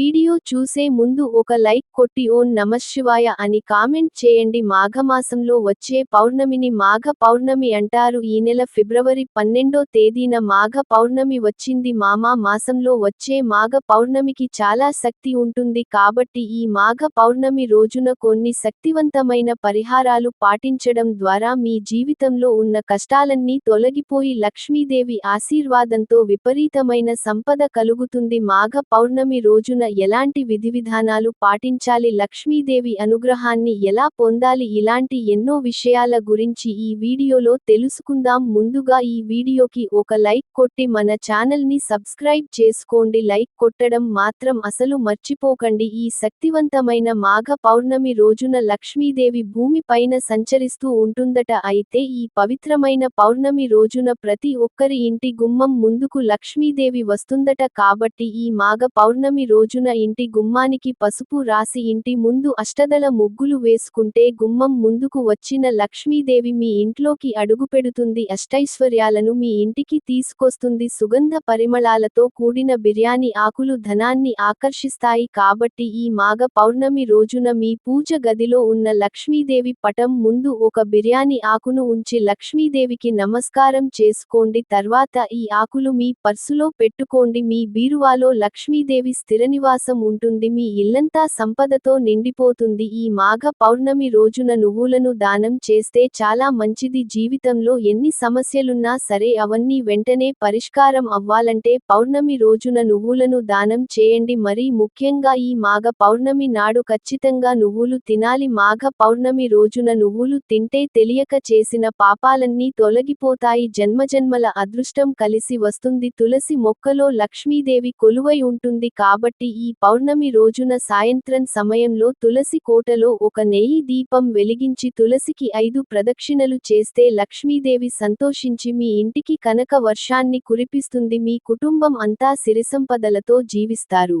Video video చూసే ముందు ఒక లైక్ కొట్టి ఓన్ నమశివాయ అని కామెంట్ చేయండి. మాఘమాసంలో వచ్చే పౌర్ణమిని మాఘ పౌర్ణమి అంటారు. ఈ నెల ఫిబ్రవరి పన్నెండో తేదీన మాఘ పౌర్ణమి వచ్చింది. మామా మాసంలో వచ్చే మాఘ పౌర్ణమికి చాలా శక్తి ఉంటుంది కాబట్టి ఈ మాఘ పౌర్ణమి రోజున కొన్ని శక్తివంతమైన పరిహారాలు పాటించడం ద్వారా మీ జీవితంలో ఉన్న కష్టాలన్నీ తొలగిపోయి లక్ష్మీదేవి ఆశీర్వాదంతో విపరీతమైన సంపద కలుగుతుంది. మాఘ పౌర్ణమి రోజున ఎలా ఎలాంటి విధివిధానాలు పాటించాలి? లక్ష్మీదేవి అనుగ్రహాన్ని ఎలా పొందాలి? ఇలాంటి ఎన్నో విషయాల గురించి ఈ వీడియోలో తెలుసుకుందాం. ముందుగా ఈ వీడియోకి ఒక లైక్ కొట్టి మన ఛానల్ని సబ్స్క్రైబ్ చేసుకోండి. లైక్ కొట్టడం మాత్రం అసలు మర్చిపోకండి. ఈ శక్తివంతమైన మాఘ పౌర్ణమి రోజున లక్ష్మీదేవి భూమి పైన సంచరిస్తూ ఉంటుందట. అయితే ఈ పవిత్రమైన పౌర్ణమి రోజున ప్రతి ఒక్కరి ఇంటి గుమ్మం ముందుకు లక్ష్మీదేవి వస్తుందట. కాబట్టి ఈ మాఘ పౌర్ణమి రోజున ఇంటి గుమ్మానికి పసుపు రాసి ఇంటి ముందు అష్టదళ ముగ్గులు వేసుకుంటే గుమ్మం ముందుకు వచ్చిన లక్ష్మీదేవి మీ ఇంట్లోకి అడుగుపెడుతుంది అష్టైశ్వర్యాలను మీ ఇంటికి తీసుకొస్తుంది సుగంధ పరిమళాలతో కూడిన బిర్యానీ ఆకులు ధనాన్ని ఆకర్షిస్తాయి కాబట్టి ఈ మాఘ పౌర్ణమి రోజున మీ పూజ గదిలో ఉన్న లక్ష్మీదేవి పటం ముందు ఒక బిర్యానీ ఆకును ఉంచి లక్ష్మీదేవికి నమస్కారం చేసుకోండి. తర్వాత ఈ ఆకులు మీ పర్సులో పెట్టుకోండి. మీ బీరువాలో లక్ష్మీదేవి స్థిర నివాసం ఉంటుంది. మీ ఇల్లంతా సంపదతో నిండిపోతుంది. ఈ మాఘ పౌర్ణమి రోజున నువ్వులను దానం చేస్తే చాలా మంచిది. జీవితంలో ఎన్ని సమస్యలున్నా సరే అవన్నీ వెంటనే పరిష్కారం అవ్వాలంటే పౌర్ణమి రోజున నువ్వులను దానం చేయండి. మరీ ముఖ్యంగా ఈ మాఘ పౌర్ణమి నాడు ఖచ్చితంగా నువ్వులు తినాలి. మాఘ పౌర్ణమి రోజున నువ్వులు తింటే తెలియక చేసిన పాపాలన్నీ తొలగిపోతాయి. జన్మజన్మల అదృష్టం కలిసి వస్తుంది. తులసి మొక్కలో లక్ష్మీదేవి కొలువై ఉంటుంది కాబట్టి ఈ పౌర్ణమి రోజున సాయంత్రం సమయంలో తులసి కోటలో ఒక నెయ్యి దీపం వెలిగించి తులసికి ఐదు ప్రదక్షిణలు చేస్తే లక్ష్మీదేవి సంతోషించి మీ ఇంటికి కనక వర్షాన్ని కురిపిస్తుంది. మీ కుటుంబం అంతా సిరిసంపదలతో జీవిస్తారు.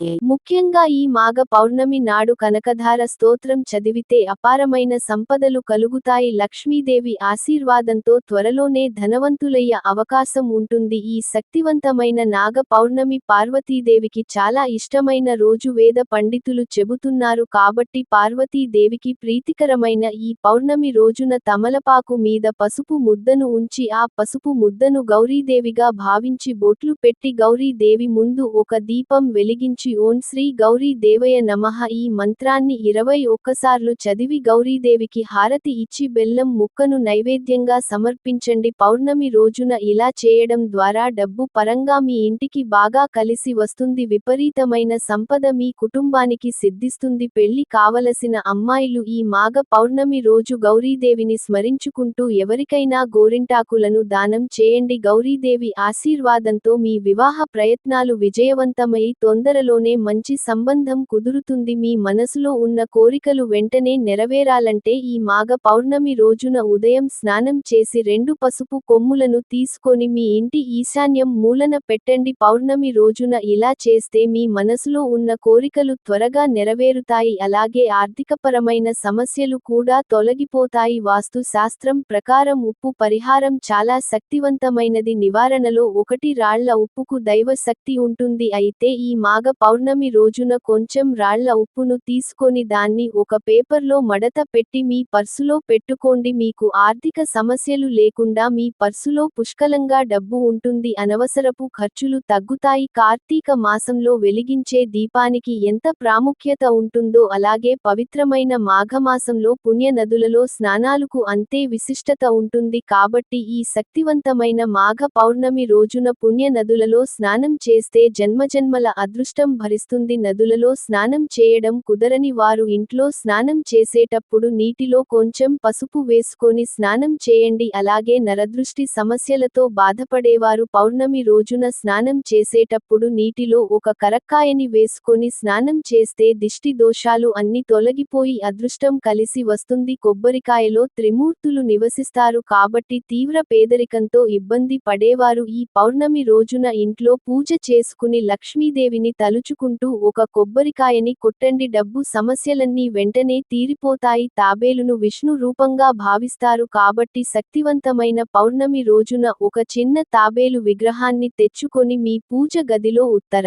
ముఖ్యంగా ఈ మాఘ పౌర్ణమి నాడు కనకధార స్తోత్రం చదివితే అపారమైన సంపదలు కలుగుతాయి. లక్ష్మీదేవి ఆశీర్వాదంతో త్వరలోనే ధనవంతులయ్యే అవకాశం ఉంటుంది. ఈ శక్తివంతమైన నాగ పౌర్ణమి పార్వతీదేవికి చాలా ఇష్టమైన రోజు వేద పండితులు చెబుతున్నారు. కాబట్టి పార్వతీదేవికి ప్రీతికరమైన ఈ పౌర్ణమి రోజున తమలపాకు మీద పసుపు ముద్దను ఉంచి ఆ పసుపు ముద్దను గౌరీదేవిగా భావించి బొట్లు పెట్టి గౌరీదేవి ముందు ఒక దీపం వెలిగించి నుంచి ఓం శ్రీ గౌరీ దేవయ నమః. ఈ మంత్రాన్ని ఇరవై ఒక్కసార్లు చదివి గౌరీదేవికి హారతి ఇచ్చి బెల్లం ముక్కను నైవేద్యంగా సమర్పించండి. పౌర్ణమి రోజున ఇలా చేయడం ద్వారా డబ్బు పరంగా మీ ఇంటికి బాగా కలిసి వస్తుంది. విపరీతమైన సంపద మీ కుటుంబానికి సిద్ధిస్తుంది. పెళ్ళి కావలసిన అమ్మాయిలు ఈ మాఘ పౌర్ణమి రోజు గౌరీదేవిని స్మరించుకుంటూ ఎవరికైనా గోరింటాకులను దానం చేయండి. గౌరీదేవి ఆశీర్వాదంతో మీ వివాహ ప్రయత్నాలు విజయవంతమై తొందరలో లోనే మంచి సంబంధం కుదురుతుంది. మీ మనసులో ఉన్న కోరికలు వెంటనే నెరవేరాలంటే ఈ మాఘ పౌర్ణమి రోజున ఉదయం స్నానం చేసి రెండు పసుపు కొమ్ములను తీసుకొని మీ ఇంటి ఈశాన్యం మూలన పెట్టండి. పౌర్ణమి రోజున ఇలా చేస్తే మీ మనసులో ఉన్న కోరికలు త్వరగా నెరవేరుతాయి. అలాగే ఆర్థికపరమైన సమస్యలు కూడా తొలగిపోతాయి. వాస్తు శాస్త్రం ప్రకారం ఉప్పు పరిహారం చాలా శక్తివంతమైనది. నివారణలో ఒకటి రాళ్ళ ఉప్పుకు దైవ శక్తి ఉంటుంది. అయితే ఈ మాఘ పౌర్ణమి రోజున కొంచెం రాళ్ళ ఉప్పును తీసుకొని దాన్ని ఒక పేపర్లో మడత పెట్టి మీ పర్సులో పెట్టుకోండి. మీకు ఆర్థిక సమస్యలు లేకుండా మీ పర్సులో పుష్కలంగా డబ్బు ఉంటుంది. అనవసరపు ఖర్చులు తగ్గుతాయి. కార్తీక మాసంలో వెలిగించే దీపానికి ఎంత ప్రాముఖ్యత ఉంటుందో అలాగే పవిత్రమైన మాఘమాసంలో పుణ్య నదులలో స్నానాలకు అంతే విశిష్టత ఉంటుంది. కాబట్టి ఈ శక్తివంతమైన మాఘ పౌర్ణమి రోజున పుణ్య నదులలో స్నానం చేస్తే జన్మజన్మల అదృష్టం భరిస్తుంది. నదులలో స్నానం చేయడం కుదరని వారు ఇంట్లో స్నానం చేసేటప్పుడు నీటిలో కొంచెం పసుపు వేసుకొని స్నానం చేయండి. అలాగే నరదృష్టి సమస్యలతో బాధపడేవారు పౌర్ణమి రోజున స్నానం చేసేటప్పుడు నీటిలో ఒక కరక్కాయని వేసుకొని స్నానం చేస్తే దిష్టి దోషాలు అన్ని తొలగిపోయి అదృష్టం కలిసి వస్తుంది. కొబ్బరికాయలో త్రిమూర్తులు నివసిస్తారు కాబట్టి తీవ్ర పేదరికంతో ఇబ్బంది పడేవారు. ఈ పౌర్ణమి రోజున ఇంట్లో పూజ చేసుకుని లక్ష్మీదేవిని తలు తలుచుకుంటూ ఒక కొబ్బరికాయని కొట్టండి. డబ్బు సమస్యలన్నీ వెంటనే తీరిపోతాయి. తాబేలును విష్ణు రూపంగా భావిస్తారు. కాబట్టి శక్తివంతమైన పౌర్ణమి రోజున ఒక చిన్న తాబేలు విగ్రహాన్ని తెచ్చుకొని మీ పూజ గదిలో ఉత్తర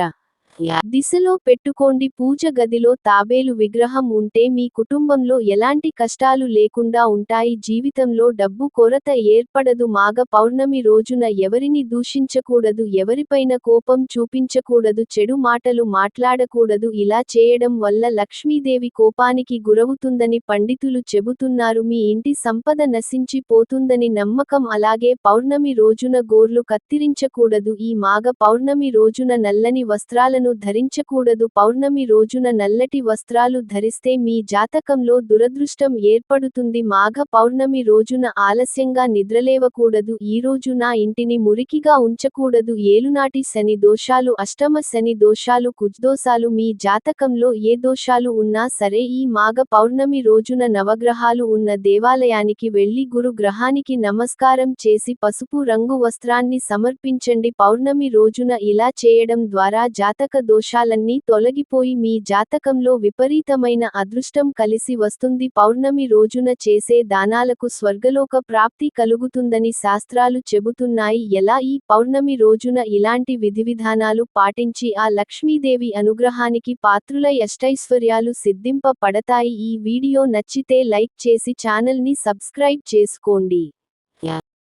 దిశలో పెట్టుకోండి పూజ గదిలో తాబేలు విగ్రహం ఉంటే మీ కుటుంబంలో ఎలాంటి కష్టాలు లేకుండా ఉంటాయి. జీవితంలో డబ్బు కొరత ఏర్పడదు. మాఘ పౌర్ణమి రోజున ఎవరిని దూషించకూడదు. ఎవరిపైన కోపం చూపించకూడదు. చెడు మాటలు మాట్లాడకూడదు. ఇలా చేయడం వల్ల లక్ష్మీదేవి కోపానికి గురవుతుందని పండితులు చెబుతున్నారు. మీ ఇంటి సంపద నశించి పోతుందని నమ్మకం అలాగే పౌర్ణమి రోజున గోర్లు కత్తిరించకూడదు. ఈ మాఘ పౌర్ణమి రోజున నల్లని వస్త్రాలను ధరించకూడదు. పౌర్ణమి రోజున నల్లటి వస్త్రాలు ధరిస్తే మీ జాతకంలో దురదృష్టం ఏర్పడుతుంది. మాఘ పౌర్ణమి రోజున ఆలస్యంగా నిద్రలేవకూడదు. ఈ రోజు నా ఇంటిని మురికిగా ఉంచకూడదు. ఏలునాటి శని దోషాలు అష్టమ శని దోషాలు కుజ్దోషాలు మీ జాతకంలో ఏ దోషాలు ఉన్నా సరే ఈ మాఘ పౌర్ణమి రోజున నవగ్రహాలు ఉన్న దేవాలయానికి వెళ్ళి గురు గ్రహానికి నమస్కారం చేసి పసుపు రంగు వస్త్రాన్ని సమర్పించండి. పౌర్ణమి రోజున ఇలా చేయడం ద్వారా జాతక జాతక దోషాలన్నీ తొలగిపోయి మీ జాతకంలో విపరీతమైన అదృష్టం కలిసి వస్తుంది. పౌర్ణమి రోజున చేసే దానాలకు స్వర్గలోక ప్రాప్తి కలుగుతుందని శాస్త్రాలు చెబుతున్నాయి. ఎలా ఈ పౌర్ణమి రోజున ఇలాంటి విధివిధానాలు పాటించి ఆ లక్ష్మీదేవి అనుగ్రహానికి పాత్రుల అష్టైశ్వర్యాలు సిద్ధింప పడతాయి. ఈ వీడియో నచ్చితే లైక్ చేసి ఛానల్ని సబ్స్క్రైబ్ చేసుకోండి.